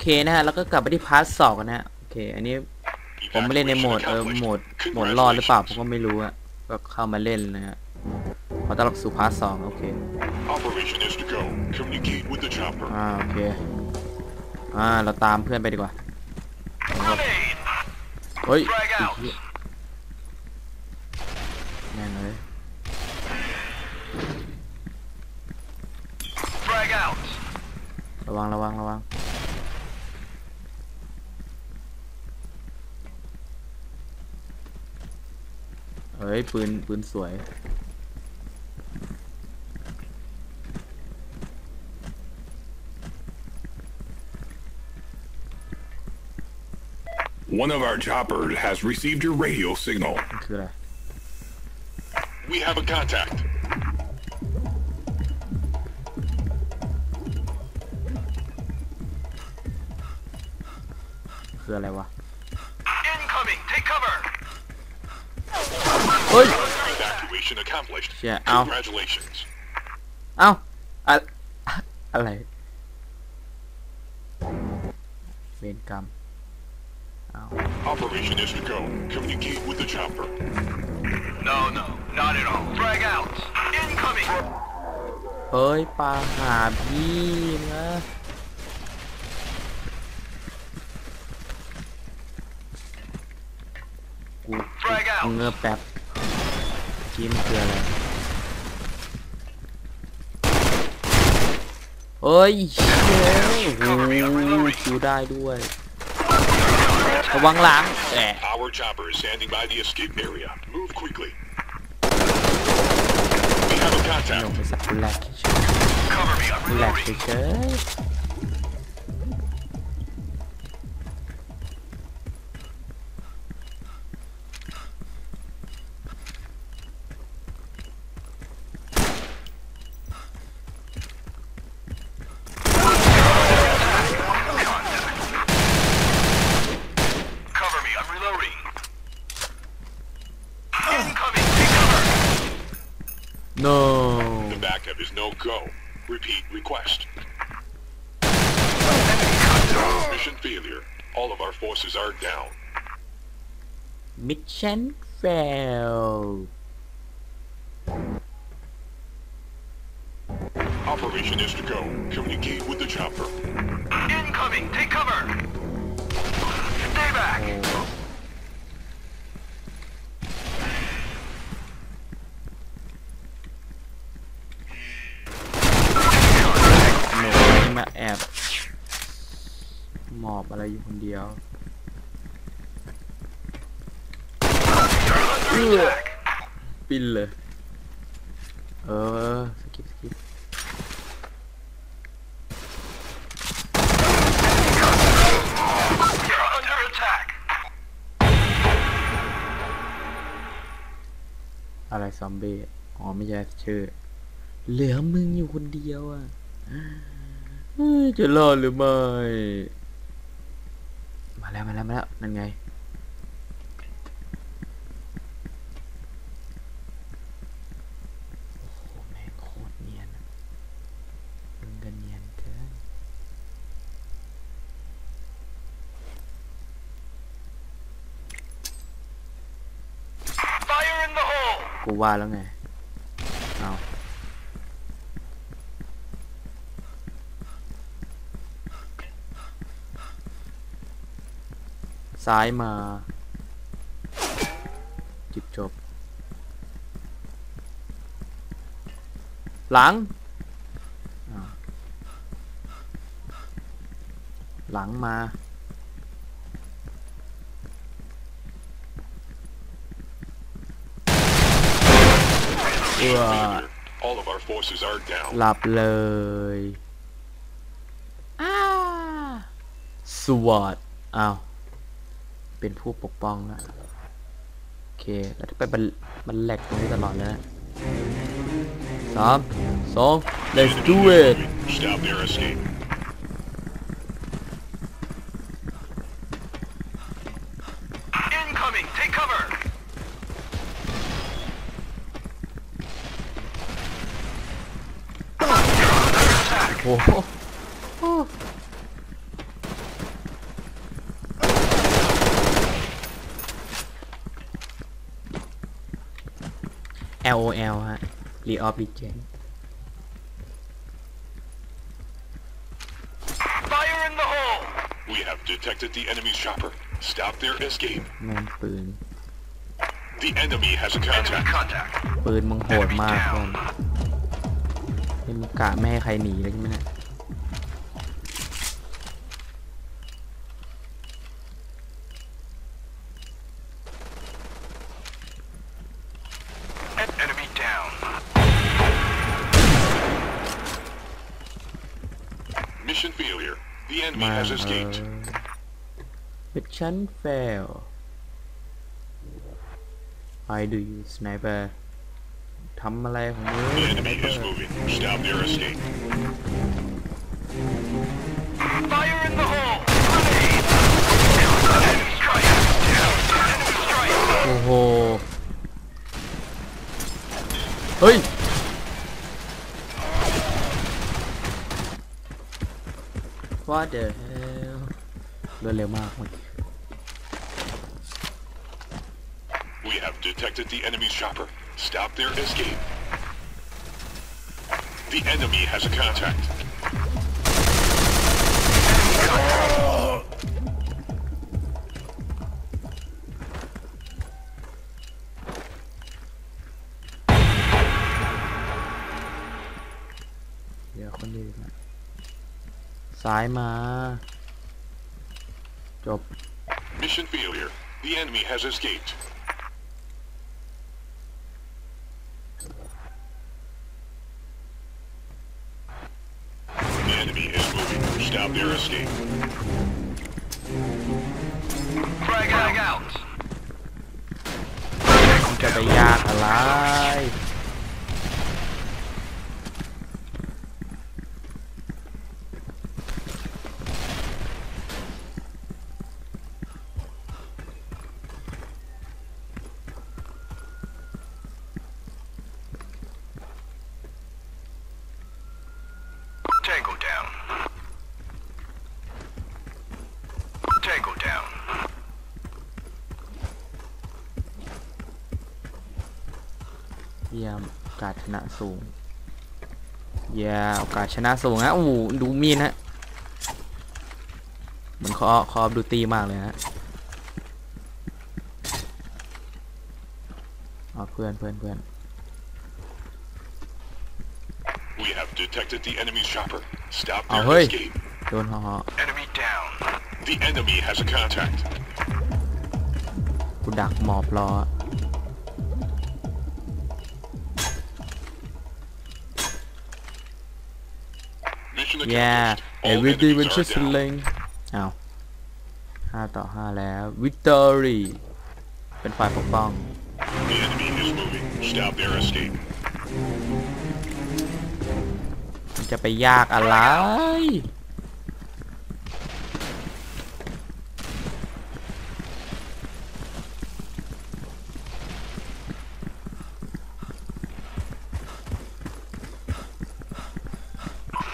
เคนะฮะ แล้วก็กลับไปที่พาร์ทสองกันนะฮะ โอเค อันนี้ผมไม่เล่นในโหมด เออ โหมด โหมดรอดหรือเปล่า ผมก็ไม่รู้อะก็เข้ามาเล่นนะฮะ ขอต้อนรับสู่พาร์ทสองโอเค Operation is to go. Communicate with the chopper. อ่า โอเค อ่า เราตามเพื่อนไปดีกว่า Grenade! เฮ้ย Frag out อีกแม่งเลย Frag out! ระวัง ระวัง ระวัง เฮ้ย ปืน ปืนสวย One of our choppers has received your radio signal. มันคืออะไร We have a contact. คืออะไรวะ เฮ้ย Evacuation accomplished. Yeah, ow. Congratulations. เอ้าอะอะไรเวรกรรมเอ้า Operation is to go. Communicate with the chopper. No, no, not at all. Frag out! Incoming! เฮ้ยปลาหาพี่นะกู Frag กู out! เงือบแป๊บ กี้มันคืออะไรเฮ้ยเชี่ยโอ้โหคิวได้ด้วย ระวังหลังแหม Our chopper is standing by the escape area. Move quickly. We have a ลง contact. ไปสักแหลกเฉย Cover me, I'm ๆแหลก reloading. เฉย no The backup is no go. Repeat request. Mission failure. All of our forces are down. mission fail Operation is to go. Communicate with the chopper. Incoming! Take cover! Stay back! มาแอบหมอบอะไรอยู่คนเดียวปิ้นเลย เออ สกิปสกิปอะไรซอมบี้ อ๋อ ไม่ใช่ชื่อ เหลือมึงอยู่คนเดียวอะ จะรอดหรือไม่ มาแล้วมาแล้วมาแล้วนั่นไง โอ้โหแม่งโคตรเนียนอะมึงกันเนียนเกิน Fire in the hole! กูว่าแล้วไง เอา ซ้ายมา จิบจบ หลังอ้าวหลังมา เอือ Failure. All of our forces are down. หลับเลยอ้าสวัสดอ้าว เป็นผู้ปกป้องแล้วโอเคแล้วถ้าไปบันบันแหลกตรงนี้ตลอดเลยนะสามสอง let's do it Stop their escape. Incoming! Take cover! โอ้ LOL ฮะ League of Legends Fire in the hole! We have detected the enemy chopper. Stop their escape. แม่งปืน The enemy has a Enemy contact. contact. ปืนมึงโหดมากเพื่อนเป็นมึงกะไม่ให้ใครหนีเลยใช่ไหมเนี่ย has เออ escaped. เป็นชั้น fail I do you sniper ทำอะไรของมึง The enemy is moving. Stop their escape. Fire in the hole! Grenade! Enemy strike! Down! Enemy strike! โอ้โห เฮ้ย What the hell เดินเร็วมากเมื่อกี้ We have detected the enemy chopper. Stop their escape. The enemy has a contact. Enemy contact. เดี๋ยวคนเดียวนะซ้ายมา จบ Mission failure. The enemy has escaped. The enemy is moving. Stop their escape. ยี่ยมโอกาสชนะสูงเยี่ยมโอกาสชนะสูงฮะโอ้โหดูมีดฮะเหมือนคอคอดูตีมากเลยฮะเอาเพื่อนเพื่อนเพื่อน We have detected the enemy chopper. Stop Oh, their hey. escape. โดนห่อ Enemy down. The enemy has a contact. กูดักหมอบรอ Mission แย่ accomplished. All everyday enemies เป็น are ชุดส down. เลงอ้าวห้าต่อห้าแล้ววิกตอรี่เป็นฝ่ายปกป้อง The enemy is moving. Stop their escape. มันจะไปยากอะไร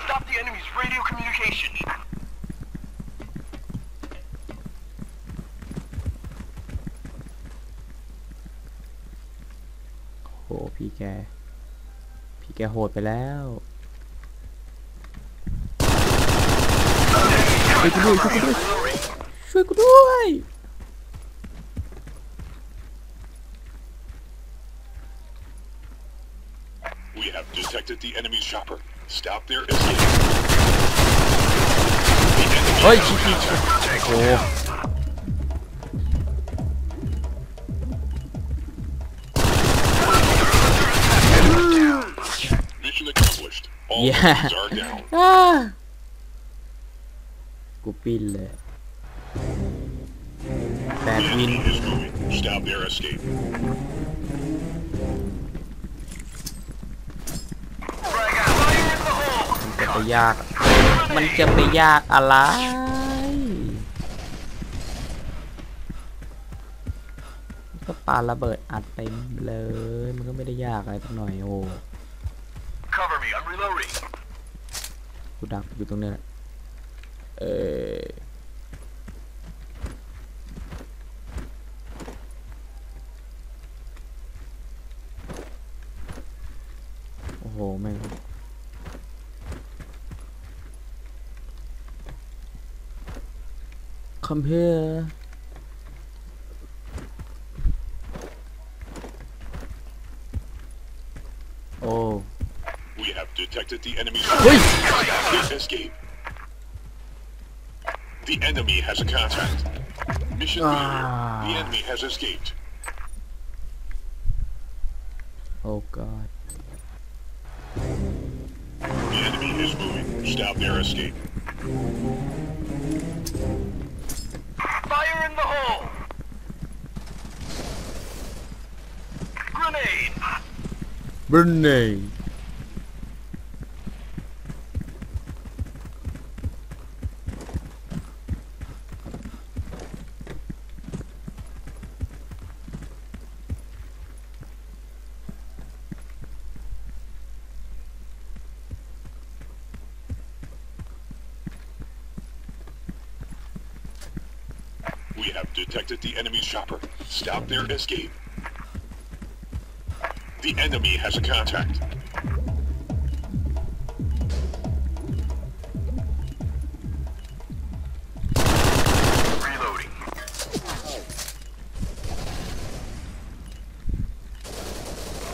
Stop the enemy's radio communication. โห พี่แก พี่ แกโหดไปแล้วช่วยกูด้วยช่วยกูด้วยช่วยกูด้วย We have detected the enemy chopper. Stop their escape. The enemy เฮ้ย has ชิ a ชิ contact. โอ้ accomplished. All Yeah. enemies are down. อ้ากูปิ้นเลยแป The ดวิน enemy is moving. Stop their escape. Frag out. Fire in the hole. มันจะไปยาก มันจะไปยากอะไร ก็ปาระเบิดอัดไปเลย มันก็ไม่ได้ยากอะไรสักหน่อยโอ้ Cover me. I'm reloading. กูดักอยู่ตรงนี้แหละเออแม่ง Come here detected the enemy. Wait! Please escape. The enemy has a contact. Mission ah. failure. The enemy has escaped. Oh god. The enemy is moving. Stop their escape. Fire in the hole! Grenade! Grenade! Stop their escape. The enemy has a contact. Reloading.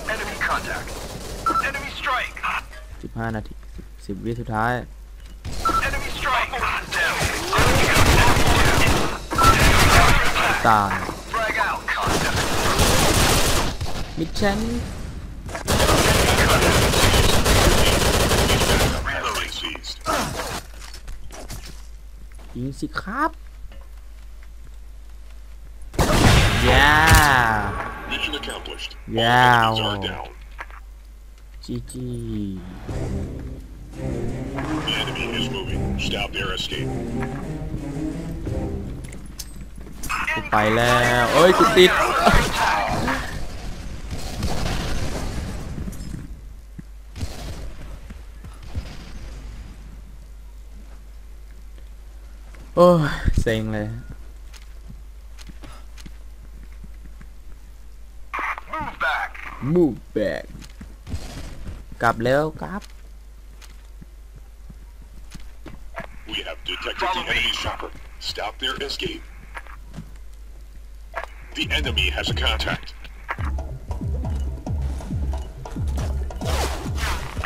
Enemy contact. Enemy strike. 15 นาที 10 วิสุดท้าย Enemy strike. Down. ตาย มิชชั่น Reloading seized. ยิงสิครับ yeah Mission accomplished. All Yeah. enemies are down. GG The enemy is moving. Stop their escape. กูไปแล้ว เอ้ยกูติด โอ้ยเซ็งเลย Move back. move back กลับแล้วครับ We have detected Follow the me. enemy shopper. Stop their escape. The enemy has a contact.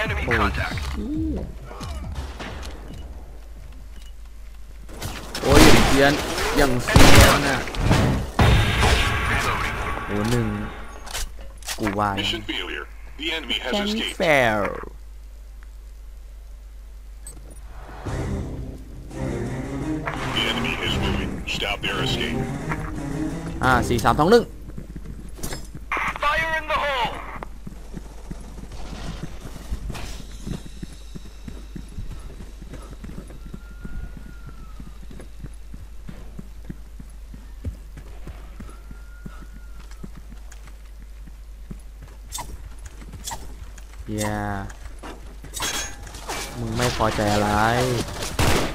Enemy โอ้ย contact. ซียนอย่างเซียนอะ Reloading. โอ้หนึ่งกูวาย Mission failure. The enemy has แคน escaped. แฟล The enemy is moving. Stop their escape. อ่าสี่สามสองหนึ่ง อใจอะไร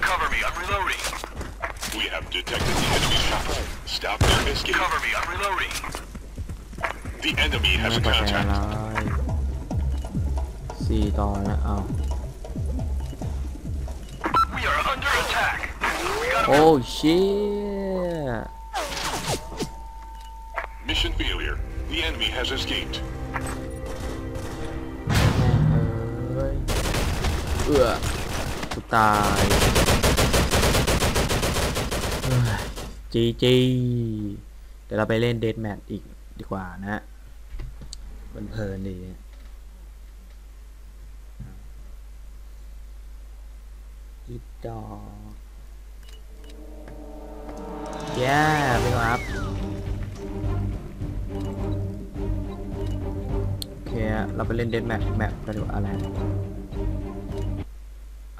Cover me. I'm reloading. We have detected the enemy shopper. Stop their escape. Cover me. I'm reloading. The enemy ไม่ has a พอใจอะไร contact. สี่ต่อนะเอา We are under attack. We gotta โอ้ชิต Mission failure. The enemy has escaped. เอ้ยเอื้อกู ตายจีจีเดี๋ยวเราไปเล่นเดดแมทอีกดีกว่านะฮะมันเพลินดีอีดดอกแย่ไปครับโอเคเราไปเล่นเดดแมทแมปกันดีกว่าอะไร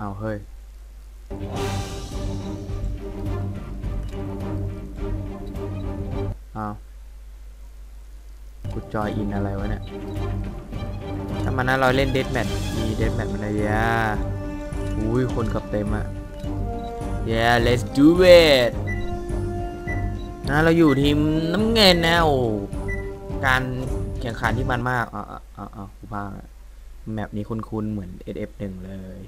เอาเฮ้ย เอากูจอยอินอะไรวะเนี่ย ถ้ามันนั้นเราเล่นเดดแมทมีเดดแมทมันอะไรยะอุ้ย คนกับเต็มอะ yeah let's do it นะเราอยู่ทีมน้ำเงินนะโอ้การแข่งขันที่มันมากอ่าอ่าอ่ากูพลาแมปนี้คุ้นๆ เหมือน SF1 เลย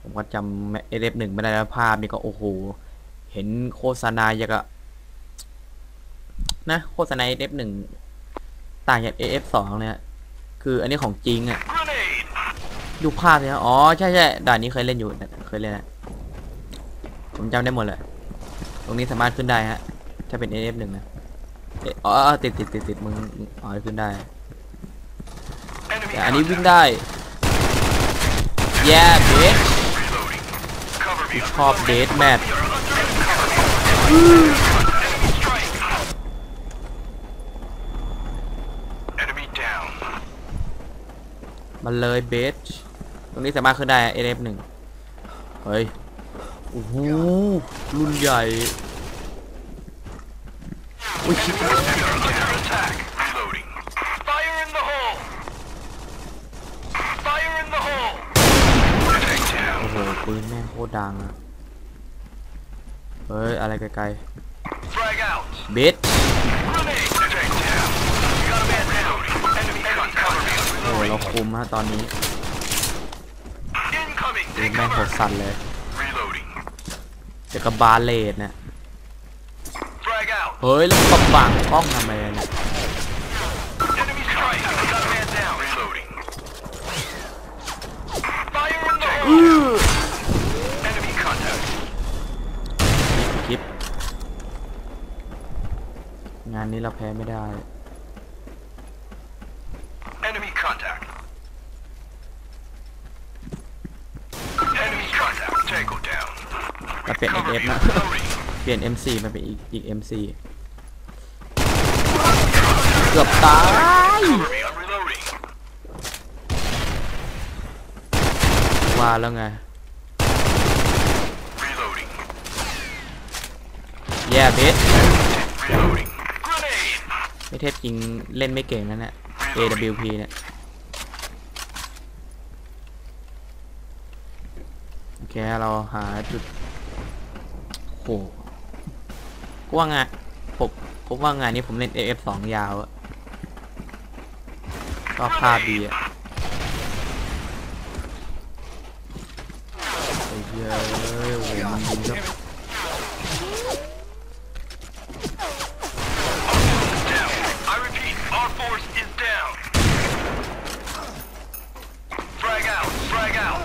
ผมก็จำ SF1 ไม่ได้แล้วภาพนี่ก็โอ้โห เห็นโฆษณาอย่างกับนะโฆษณา SF1 ต่างจาก AF2 เนี่ย คืออันนี้ของจริงอะ่ะดูภาพเนี่ยอ๋อ ใช่ใช่ด่านนี้เคยเล่นอยู่ เคยเล่นนะผมจำได้หมดเลย ตรงนี้สามารถขึ้นได้ฮะ ถ้าเป็น AF1 นะเอ๊ะอ๋อติดติดติดติดมึงอ๋อขึ้นได้แต่อันนี้วิ่ง contact. ได้แย่ ชอบเดทแมท We are under cover. Enemy strike. Enemy down. มันเลยเบสตรงนี้สามารถขึ้นได้ AF1 เฮ้ย โอ้โห รุ่นใหญ่อุ้ยชิบ We are under attack. Reloading. Fire in the hole. Fire in the hole. Tank down. โอ้โห ปืนแม่งโคตรดังอะเฮ้ย อะไรไกล Frag out. ๆเบส Grenade. Tank down. We got a man down. Enemy contact. Cover me. โอ้โหเราคุมฮะตอนนี้ Incoming. ปืน Take แม่งโค cover. ตรสั่นเลย Reloading. เดี๋ยวกับบาเลตเนี่ย Frag out. เฮ้ย แล้วก็บังกล้องทำไมเนี่ย Enemy strike. We got a man down. Reloading. Fire in the hole. Enemy contact. คลิป งานนี้เราแพ้ไม่ได้ Enemy contact. Enemy contact. Tango down. แต่เปลี่ยน Cover FF me. นะ Reloading. เปลี่ยน MC มาเป็นอีกอีก MC เกือบตาย Cover me. I'm reloading. ว่าแล้วไง Reloading. แย่เบส Reloading. Grenade. ไม่เทพจริงเล่นไม่เก่งนั่นแหละ AWP เนี่ยโอเคเราหาจุดโหกูว่างานผมผมว่างานนี้ผมเล่น AF2 ยาวอะก็ภาพดีอะไอ้เหี้ยเอ้ยโอ้โหมันยิงแล้ว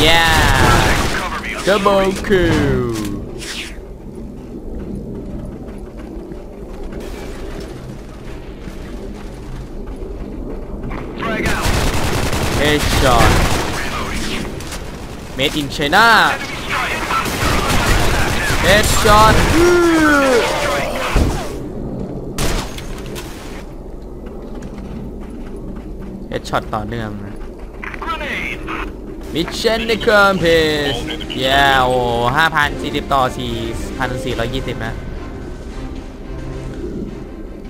แย่ Cover me. I'm ดับเบิล reloading. คิว Frag out. เอช็อต Reloading. เมดอินไชน่า Enemy strike. เอช็อตเอช็อตต่อเนื่องนะ Grenade. มิชชั่นในคอมเพสแย่โอ้ห้าพันสี่สิบต่อสี่พันสี่ร้อยยี่สิบนะ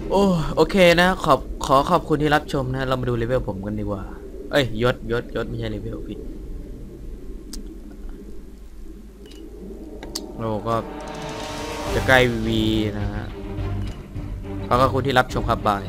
โอ้โอเคนะ ขอบขอขอบคุณที่รับชมนะ เรามาดูเลเวลผมกันดีกว่า เอ้ยยศยศยศไม่ใช่เลเวลผิดโอ้ก็จะใกล้วีนะฮะขอขอบคุณที่รับชมครับบาย